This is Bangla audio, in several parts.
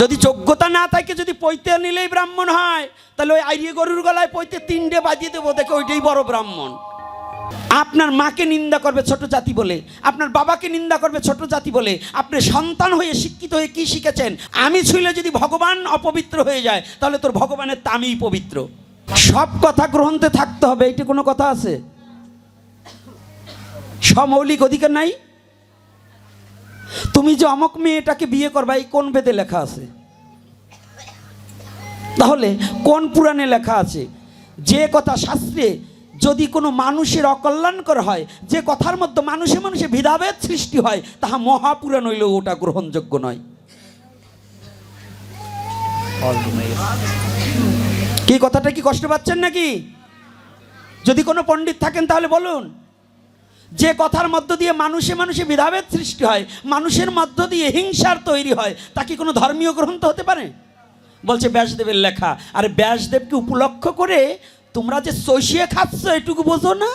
যদি যোগ্যতা না থাকে, যদি পৈতে নিলেই ব্রাহ্মণ হয়, তাহলে ওই আইরিয়ে গরুর গলায় পৈতে তিনটে বাজিয়ে দেবো, দেখে ওইটাই বড় ব্রাহ্মণ। আপনার মাকে নিন্দা করবে ছোট জাতি বলে, আপনার বাবাকে নিন্দা করবে ছোট জাতি বলে, আপনি সন্তান হয়ে শিক্ষিত হয়ে কি শিখেছেন? আমি ছুঁলে যদি ভগবান অপবিত্র হয়ে যায়, তাহলে তোর ভগবানের তামিই পবিত্র। সব কথা গ্রহণতে থাকতে হবে, এইটা কোনো কথা আছে? সমৌলিক অধিকার নাই? তুমি যে অমক মেয়েটাকে বিয়ে করবা, এই কোন বেদে লেখা আছে? তাহলে কোন পুরাণে লেখা আছে? যে কথা শাস্ত্রে যদি কোনো মানুষের অকল্যাণকর হয়, যে কথার মধ্যে মানুষে মানুষে ভেদাভেদ সৃষ্টি হয়, তাহা মহাপুরাণ হইলেও ওটা গ্রহণযোগ্য নয়। কি কথাটা কি কষ্ট পাচ্ছেন নাকি? যদি কোনো পণ্ডিত থাকেন তাহলে বলুন। যে কথার মধ্য দিয়ে মানুষে মানুষে ভেদাভেদ সৃষ্টি হয়, মানুষের মধ্য দিয়ে হিংসার তৈরি হয়, তা কি কোনো ধর্মীয় গ্রন্থ হতে পারে? বলছে ব্যাসদেবের লেখা, আর ব্যাসদেবকে উপলক্ষ করে তোমরা যে সইসিয়ে খাচ্ছ, এটুকু বোঝো না?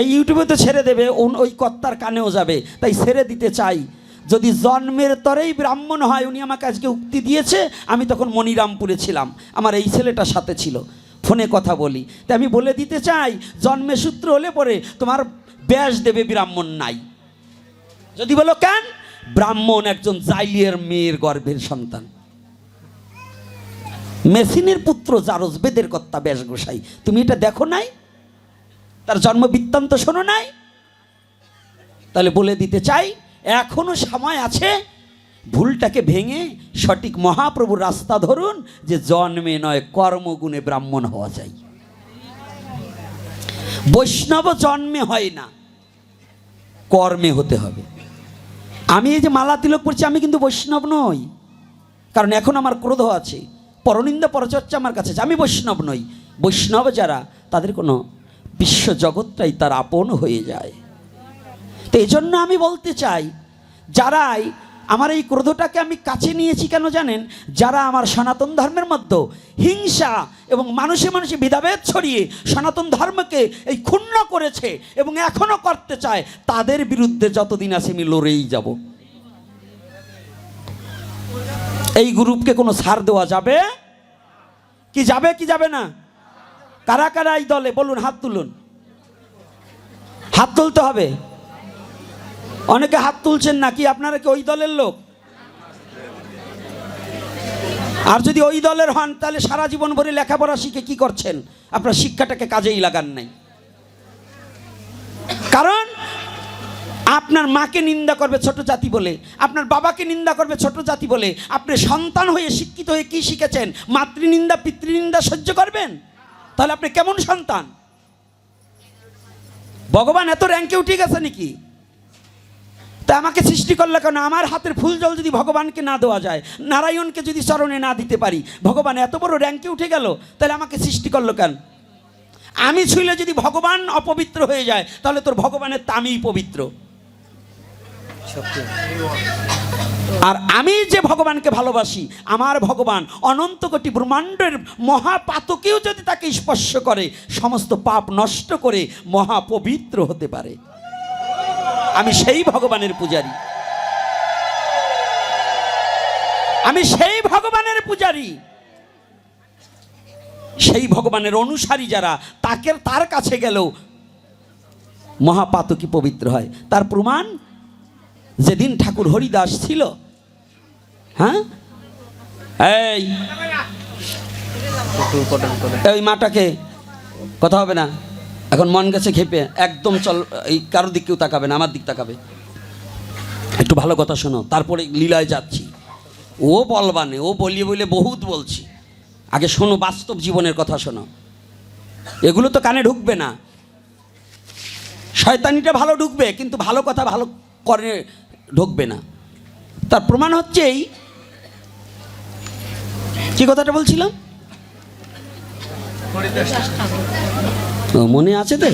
এই ইউটিউবে তো ছেড়ে দেবে ওই কর্তার কানেও যাবে, তাই ছেড়ে দিতে চাই। যদি জন্মের তরেই ব্রাহ্মণ হয়, উনি আমাকে আজকে উক্তি দিয়েছে, আমি তখন মনিরামপুরে ছিলাম, আমার এই ছেলেটার সাথে ছিল। ফোনে কথা বলি। তাই আমি বলে দিতে চাই জন্মে সূত্র হলে পরে তোমার ব্যাস দেবে ব্রাহ্মণ নাই। যদি বলো কেন? ব্রাহ্মণ একজন জাইলিয়ের মেয়ের গর্ভের সন্তান। মেসিনের পুত্র জারজ বেদের কর্তা ব্যাস গোসাই, তুমি এটা দেখো নাই? তার জন্ম বৃত্তান্ত শোনো নাই? তাহলে বলে দিতে চাই, এখনও সময় আছে ভুলটাকে ভেঙে সঠিক মহাপ্রভুর রাস্তা ধরুন যে জন্মে নয়, কর্মগুণে ব্রাহ্মণ হওয়া যায়। বৈষ্ণব জন্মে হয় না, কর্মে হতে হবে। আমি এই যে মালা তিলক পড়ছি আমি কিন্তু বৈষ্ণব নই। কারণ এখন আমার ক্রোধ আছে, পরনিন্দা, পরচর্চা আমার কাছে। আমি বৈষ্ণব নই। বৈষ্ণব যারা, তাদের কোনো বিশ্ব জগৎটাই তার আপন হয়ে যায়। তো এই জন্য আমি বলতে চাই, যারাই আমার এই ক্রোধটাকে আমি কাছে নিয়েছি কেন জানেন? যারা আমার সনাতন ধর্মের মধ্যে হিংসা এবং মানুষে মানুষে ভেদাভেদ ছড়িয়ে সনাতন ধর্মকে এই ক্ষুণ্ণ করেছে এবং এখনও করতে চায়, তাদের বিরুদ্ধে যতদিন আছে আমি লড়েই যাব। এই গ্রুপকে কোনো ছাড় দেওয়া যাবে? কি যাবে কি যাবে না? কারা কারা এই দলে? বলুন, হাত তুলুন। হাত তুলতে হবে। অনেকে হাত তুলছেন না কি আপনারা কি ওই দলের লোক? আর যদি ওই দলের হন, তাহলে সারা জীবন ভরে লেখাপড়া শিখে কি করছেন? আপনার শিক্ষাটাকে কাজেই লাগান নাই। কারণ আপনার মাকে নিন্দা করবে ছোট জাতি বলে, আপনার বাবাকে নিন্দা করবে ছোট জাতি বলে, আপনি সন্তান হয়ে, শিক্ষিত হয়ে কি শিখেছেন? মাতৃনিন্দা, পিতৃনিন্দা সহ্য করবেন? তাহলে আপনি কেমন সন্তান? ভগবান এত র্যাঙ্কে উঠে গেছে নাকি? তা আমাকে সৃষ্টি করলে কেন? আমার হাতের ফুল জল যদি ভগবানকে না দেওয়া যায়, নারায়ণকে যদি চরণে না দিতে পারি, ভগবান এত বড় র্যাঙ্কে উঠে গেল, তাহলে আমাকে সৃষ্টি করল কেন? আমি ছুঁলে যদি ভগবান অপবিত্র হয়ে যায়, তাহলে তোর ভগবানের তামিই পবিত্র। আর আমি যে ভগবানকে ভালোবাসি, আমার ভগবান অনন্ত কোটি ব্রহ্মাণ্ডের মহাপাতকেও যদি তাকে স্পর্শ করে, সমস্ত পাপ নষ্ট করে মহাপবিত্র হতে পারে। আমি সেই ভগবানের পূজারী। আমি সেই ভগবানের পূজারী। সেই ভগবানের অনুসারী যারা তাকে তার কাছে গেলেও মহাপাতকী পবিত্র হয়। তার প্রমাণ যেদিন ঠাকুর হরিদাস ছিল হ্যাঁ? এই এই মাটাকে কথা হবে না। এখন মন গেছে খেপে, একদম চল, এই কারোর দিক কেউ তাকাবে না, আমার দিক তাকাবে। একটু ভালো কথা শোনো, তারপরে লীলায় যাচ্ছি। ও বলবানে ও বলিয়ে বলে বহুত বলছি। আগে শোনো, বাস্তব জীবনের কথা শোনো। এগুলো তো কানে ঢুকবে না। শয়তানিটা ভালো ঢুকবে, কিন্তু ভালো কথা ভালো করে ঢুকবে না। তার প্রমাণ হচ্ছে এই। কি কথাটা বলছিলাম? মনে আছে তো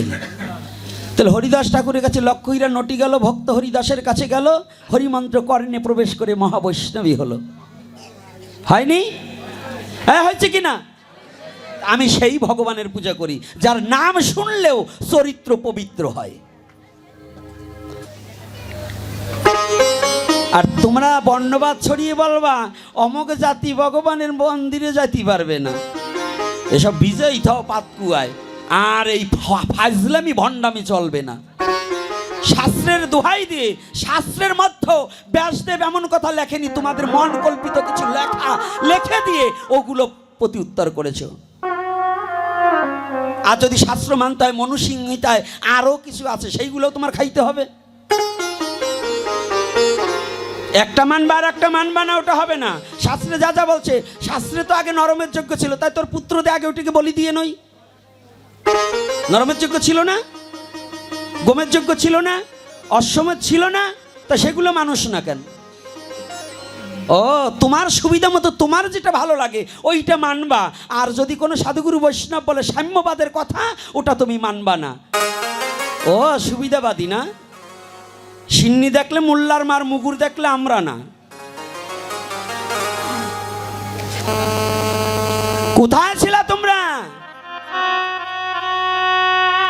তাহলে হরিদাস ঠাকুরের কাছে লক্ষ্য হীরা নটি গেল, ভক্ত হরিদাসের কাছে গেল, হরিমন্ত্র কর্ণে প্রবেশ করে মহাবৈষ্ণবী হলো। হয়নি? হ্যাঁ হয়েছে কি না? আমি সেই ভগবানের পূজা করি, যার নাম শুনলেও চরিত্র পবিত্র হয়। আর তোমরা বর্ণবাদ ছড়িয়ে বলবা অমক জাতি ভগবানের মন্দিরে যাইতে পারবে না। এসব বিজয়ী থাও পাতকুয়ায় আর এই ফাজলামি, ভণ্ডামি চলবে না। শাস্ত্রের দোহাই দিয়ে, শাস্ত্রের মধ্যে ব্যাসদেব এমন কথা লেখেনি, তোমাদের মন কল্পিত কিছু লেখা, লেখে দিয়ে ওগুলো প্রতি উত্তর করেছ। আর যদি শাস্ত্র মানতে হয়, মনুসিংহিতায় আরও কিছু আছে সেইগুলো তোমার খাইতে হবে। একটা মানবা আর একটা মানবা না, ওটা হবে না। শাস্ত্রে যা যা বলছে, শাস্ত্রে তো আগে নরমের যোগ্য ছিল, তাই তোর পুত্রদের আগে ওটিকে বলি দিয়ে নই নরমের যোগ্য ছিল না গোমের যোগ্য ছিল না অশ্বমের ছিল না, তা সেগুলো মানুষ না কেন? ও, তোমার সুবিধা মতো তোমার যেটা ভালো লাগে, ওইটা মানবা। আর যদি কোনো সাধুগুরু বৈষ্ণব বলে সাম্যবাদের কথা, ওটা তুমি মানবা না। ও, সুবিধাবাদী না? সিন্নি দেখলে মোল্লার মার, মুগুর দেখলে আমরা না।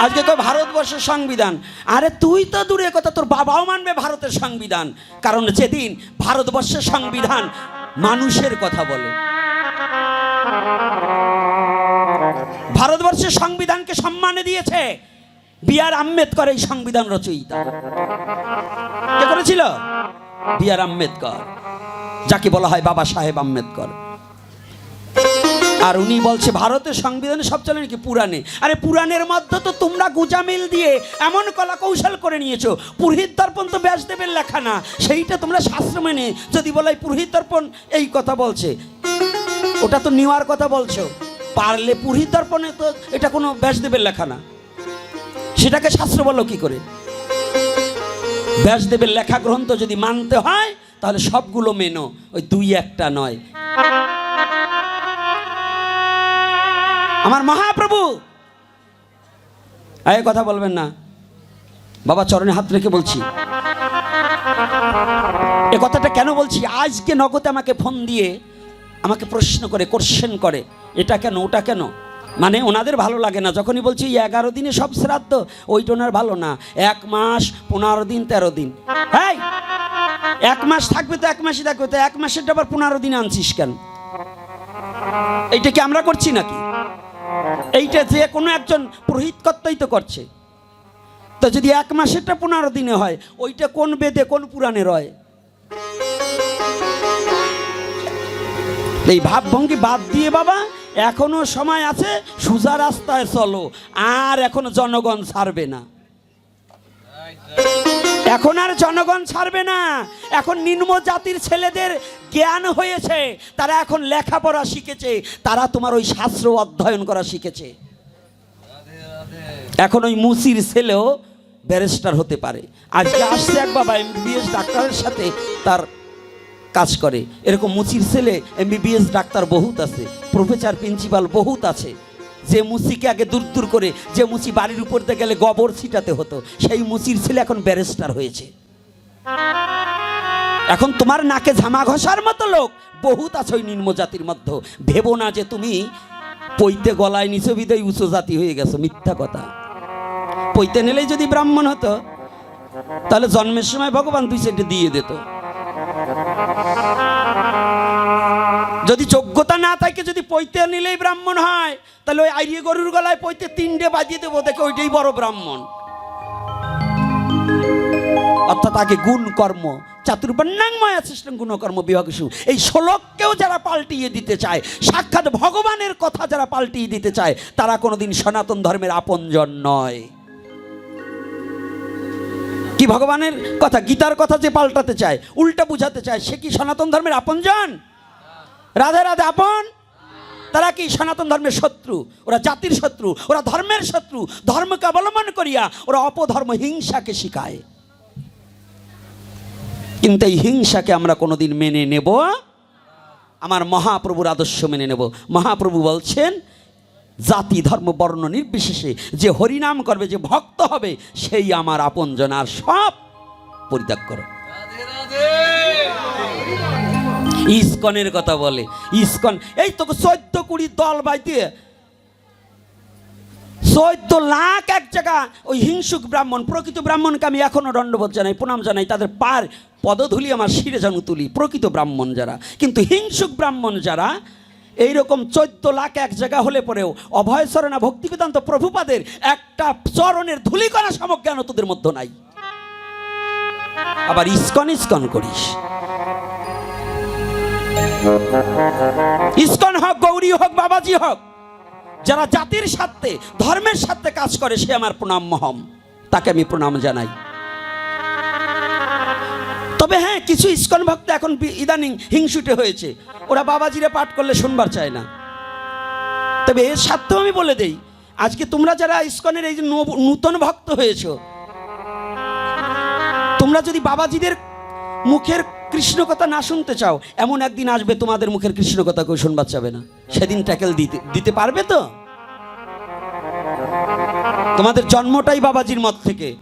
আজকে তো ভারতবর্ষের সংবিধান। আরে তুই তো দূরে কথা, তোর বাবাও মানবে ভারতের সংবিধান। কারণ যেদিন ভারতবর্ষের সংবিধান মানুষের কথা বলে। ভারতবর্ষের সংবিধানকে সম্মানে দিয়েছে বি আর আম্বেদকর এই সংবিধান রচয়িতা। কে করেছিল? B R Ambedkar. যাকে বলা হয় বাবা সাহেব আম্বেদকর। আর উনি বলছে, ভারতের সংবিধানে সব চলে নাকি পুরাণে? আরে পুরাণের মধ্যে তো তোমরা গুজামিল দিয়ে এমন কলা কৌশল করে নিয়েছো। পুরোহিত দর্পণ তো ব্যাসদেবের লেখা না। সেইটা তোমরা শাস্ত্র মেনে যদি বলাই পুরোহিত দর্পণ এই কথা বলছে। ওটা তো নেওয়ার কথা বলছো। পারলে পুরোহিত দর্পণে তো এটা কোনো ব্যাসদেবের লেখা না। সেটাকে শাস্ত্র বলো কি করে? ব্যাসদেবের লেখা গ্রন্থ যদি মানতে হয়, তাহলে সবগুলো মেনো। ওই দুই একটা নয়। আমার মহাপ্রভু। এই কথা বলবেন না। বাবা চরণে হাত রেখে বলছি। এ কথাটা কেন বলছি? আজকে নগদে আমাকে ফোন দিয়ে আমাকে প্রশ্ন করে কোশ্চেন করে, এটা কেন, ওটা কেন? মানে ওনাদের ভালো লাগে না। যখনই বলছি এগারো দিনে সব শ্রাদ্ধ ওইটা ওনার ভালো না। এক মাস, পনেরো দিন, তেরো দিন। হ্যাঁ এক মাস থাকবে তো এক মাসই থাকবে, তো এক মাসেরটা আবার পনেরো দিন আনছিস কেন? এইটা কি আমরা করছি নাকি? এইটা যে কোনো একজন পুরোহিত কর্তাই তো করছে। তো যদি এক মাসেরটা পনেরো দিনে হয়, ওইটা কোন বেদে, কোন পুরাণে রয়? এই ভাবভঙ্গি বাদ দিয়ে বাবা, এখনও সময় আছে, সোজা রাস্তায় চলো, আর এখনও জনগণ ছাড়বে না। এখন আর জনগণ ছাড়বে না। এখন নিম্ন জাতির ছেলেদের জ্ঞান হয়েছে, তারা এখন লেখাপড়া শিখেছে, তারা তোমার ওই শাস্ত্র অধ্যয়ন করা শিখেছে। এখন ওই মুসির ছেলেও ব্যারিস্টার হতে পারে। আজকে আসছে এক বাবা এমবিবিএস ডাক্তারের সাথে তার কাজ করে। এরকম মুচির ছেলে এমবিবিএস ডাক্তার বহুত আছে, প্রফেসর, প্রিন্সিপাল বহুত আছে। যে মুচিকে আগে দূর দূর করে, যে মুচি বাড়ির উপর দিয়ে গেলে গোবর ছিটাতে হতো, সেই মুচির ছেলে এখন ব্যারিস্টার হয়েছে। এখন তোমার নাকে ঝামা ঘষার মতো লোক, বহুত আছে নিম্ন জাতির মধ্যে। ভেবো না যে তুমি পৈতে গলায় নিচে উঁচু জাতি হয়ে গেছো, মিথ্যা কথা। পৈতে নিলেই যদি ব্রাহ্মণ হতো, তাহলে জন্মের সময় ভগবান দুই সেন্টে দিয়ে দিত। যদি যোগ্যতা না থাকে, যদি পৈতে নিলেই ব্রাহ্মণ হয়, তাহলে ওই আইরিয়ে গরুর গলায় পৈতে তিনটে বাজিয়ে দেবো, দেখে ওইটাই বড় ব্রাহ্মণ। অর্থাৎ আগে গুণ কর্ম চাতুর্বর্ণাংময় সৃষ্টং গুণকর্ম বিভাগসু এই শ্লোককেও যারা পাল্টিয়ে দিতে চায়, সাক্ষাৎ ভগবানের কথা যারা পাল্টিয়ে দিতে চায়, তারা কোনোদিন সনাতন ধর্মের আপনজন নয়। কি ভগবানের কথা? গীতার কথা যে পাল্টাতে চায়, উল্টা বুঝাতে চায়, সে কি সনাতন ধর্মের আপনজন? রাধে রাধে আপন। তারা কি সনাতন ধর্মের শত্রু? ওরা জাতির শত্রু, ওরা ধর্মের শত্রু। ধর্মকে অবলম্বন করিয়া ওরা অপধর্ম হিংসাকে শিখায়। কিন্তু এই হিংসাকে আমরা কোনোদিন মেনে নেব আমার মহাপ্রভুর আদর্শ মেনে নেব। মহাপ্রভু বলছেন, জাতি, ধর্ম, বর্ণ নির্বিশেষে যে হরিনাম করবে, যে ভক্ত হবে, সেই আমার আপনজন। আর সব পরিত্যাগ করো। ইস্কনের কথা বলে, ইস্কন, এই তো চোদ্দ কুড়ি দল বাইতে চোদ্দ লাখ এক জায়গা ওই হিংসুক ব্রাহ্মণ, প্রকৃত ব্রাহ্মণকে আমি এখনও দণ্ডবোধ জানাই, প্রণাম জানাই, তাদের পার পদধুলি আমার শিরে যেন তুলি, প্রকৃত ব্রাহ্মণ যারা। কিন্তু হিংসুক ব্রাহ্মণ যারা, এইরকম চোদ্দ লাখ এক জায়গা হলে পরেও অভয় সরণা ভক্তিবেদান্ত প্রভুপাদের একটা চরণের ধুলিকণা সমজ্ঞান তোদের মধ্যে নাই। আবার ইস্কন ইস্কন করিস। ইস্কন হোক, গৌরী হোক, বাবাজি হোক, যারা জাতির স্বার্থে, ধর্মের স্বার্থে কাজ করে, সে আমার প্রণাম মহম। তাকে আমি প্রণাম জানাই। তবে হ্যাঁ কিছু ইস্কন ভক্ত এখন ইদানিং হিংসুটে হয়েছে। ওরা বাবাজিরে পাঠ করলে শুনবার চায় না। তবে এর স্বার্থেও আমি বলে দেই, আজকে তোমরা যারা ইস্কনের এই যে নূতন ভক্ত হয়েছো, তোমরা যদি বাবাজিদের মুখের কৃষ্ণ কথা না শুনতে চাও, এমন একদিন আসবে তোমাদের মুখের কৃষ্ণ কথা কেউ শুনবার চাবে না। সেদিন ট্যাকেল দিতে দিতে পারবে তো? তোমাদের জন্মটাই বাবাজির মত থেকে।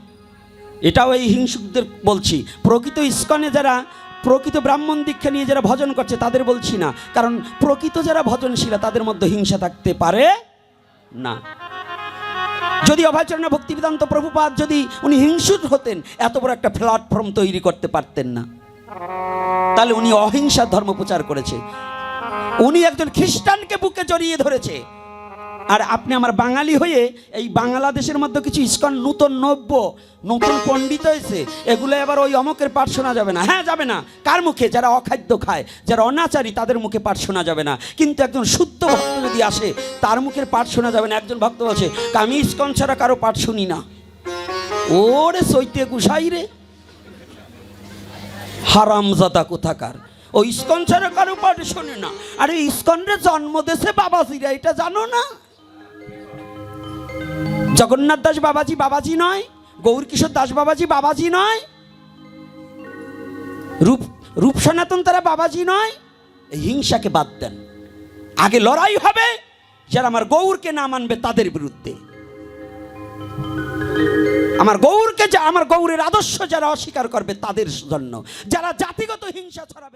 এটাও এই হিংসুকদের বলছি। প্রকৃত ইস্কনে যারা, প্রকৃত ব্রাহ্মণ দীক্ষা নিয়ে যারা ভজন করছে, তাদের বলছি না। কারণ প্রকৃত যারা ভজনশীলা, তাদের মধ্যে হিংসা থাকতে পারে না। যদি অভয়চরণ ভক্তিবেদান্ত প্রভুপাদ যদি উনি হিংসুক হতেন, এত বড় একটা প্ল্যাটফর্ম তৈরি করতে পারতেন না। তাহলে উনি অহিংসার ধর্ম প্রচার করেছে। উনি একজন খ্রিস্টানকে বুকে জড়িয়ে ধরেছে। আর আপনি আমার বাঙালি হয়ে এই বাংলাদেশের মধ্যে কিছু ইস্কন নূতন নব্য, নতুন পণ্ডিত হয়েছে, এগুলো এবার ওই অমকের পাঠ শোনা যাবে না। হ্যাঁ যাবে না। কার মুখে? যারা অখাদ্য খায়, যারা অনাচারী, তাদের মুখে পাঠ শোনা যাবে না। কিন্তু একজন শুদ্ধ ভক্ত যদি আসে, তার মুখের পাঠ শোনা যাবে না। একজন ভক্ত বলছে আমি ইস্কন ছাড়া কারও পাঠ শুনি না। ওরে সৈতে গুসাই রে। হারামজাদা কোথাকার? ও ইস্কন ছাড়া কারও পাঠ শোনে না। আরে ইস্কনের জন্ম দেশে বাবাজিরা, এটা জানো না? জগন্নাথ দাস বাবাজি বাবাজি নয় গৌর কিশোর দাস বাবাজি বাবাজি নয়, রূপ রূপ সনাতন তারা বাবাজি নয়, এই হিংসাকে বাদ দেন। আগে লড়াই হবে, যারা আমার গৌরকে না মানবে তাদের বিরুদ্ধে। আমার গৌরকে যা আমার গৌরের আদর্শ যারা অস্বীকার করবে তাদের জন্য। যারা জাতিগত হিংসা ছড়াবে